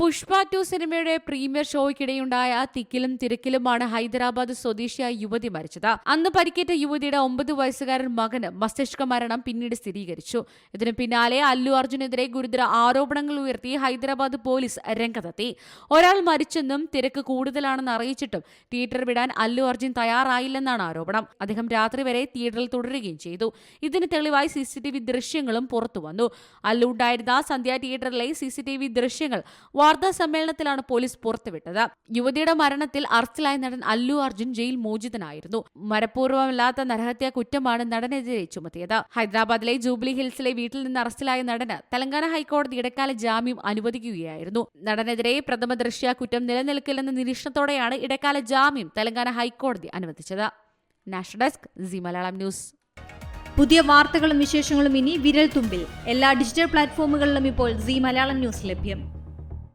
Pushpa two സിനിമയുടെ premiere ഷോയ്ക്കിടെയുണ്ടായ തിക്കിലും തിരക്കിലുമാണ് ഹൈദരാബാദ് സ്വദേശിയായ യുവതി മരിച്ചത്. അന്ന് പരിക്കേറ്റ യുവതിയുടെ ഒമ്പത് വയസ്സുകാരൻ മകന് മസ്തിഷ്ക മരണം പിന്നീട് സ്ഥിരീകരിച്ചു. ഇതിനു പിന്നാലെ അല്ലു അർജുനെതിരെ ഗുരുതര ആരോപണങ്ങൾ ഉയർത്തി ഹൈദരാബാദ് പോലീസ് രംഗത്തെത്തി. ഒരാൾ മരിച്ചെന്നും തിരക്ക് കൂടുതലാണെന്ന് അറിയിച്ചിട്ടും തിയേറ്റർ വിടാൻ അല്ലു അർജുൻ തയ്യാറായില്ലെന്നാണ് ആരോപണം. അദ്ദേഹം രാത്രി വരെ തിയേറ്ററിൽ തുടരുകയും ചെയ്തു. ഇതിന് തെളിവായി സിസിടിവി ദൃശ്യങ്ങളും പുറത്തുവന്നു. അല്ലു ഉണ്ടായിരുന്ന സന്ധ്യ തിയേറ്ററിലെ സിസിടിവി ദൃശ്യങ്ങൾ വാർത്താ സമ്മേളനത്തിലാണ് പോലീസ് പുറത്തുവിട്ടത്. യുവതിയുടെ മരണത്തിൽ അറസ്റ്റിലായ നടൻ അല്ലു അർജുൻ ജയിൽ മോചിതനായിരുന്നു. മനഃപൂർവമല്ലാത്ത നരഹത്യാ കുറ്റമാണ് നടനെതിരെ ചുമത്തിയത്. ഹൈദരാബാദിലെ ജൂബിലി ഹിൽസിലെ വീട്ടിൽ നിന്ന് അറസ്റ്റിലായ നടന് തെലങ്കാന ഹൈക്കോടതി ഇടക്കാല ജാമ്യം അനുവദിക്കുകയായിരുന്നു. നടനെതിരെ പ്രഥമ ദൃശ്യ കുറ്റം നിലനിൽക്കില്ലെന്ന നിരീക്ഷണത്തോടെയാണ് ഇടക്കാല ജാമ്യം തെലങ്കാന ഹൈക്കോടതി അനുവദിച്ചത്. National desk Malayalam news. പുതിയ വാർത്തകളും വിശേഷങ്ങളും ഇനി വിരൽ തുമ്പിൽ. എല്ലാ ഡിജിറ്റൽ പ്ലാറ്റ്ഫോമുകളിലും ഇപ്പോൾ സി മലയാളം ന്യൂസ് ലഭ്യം.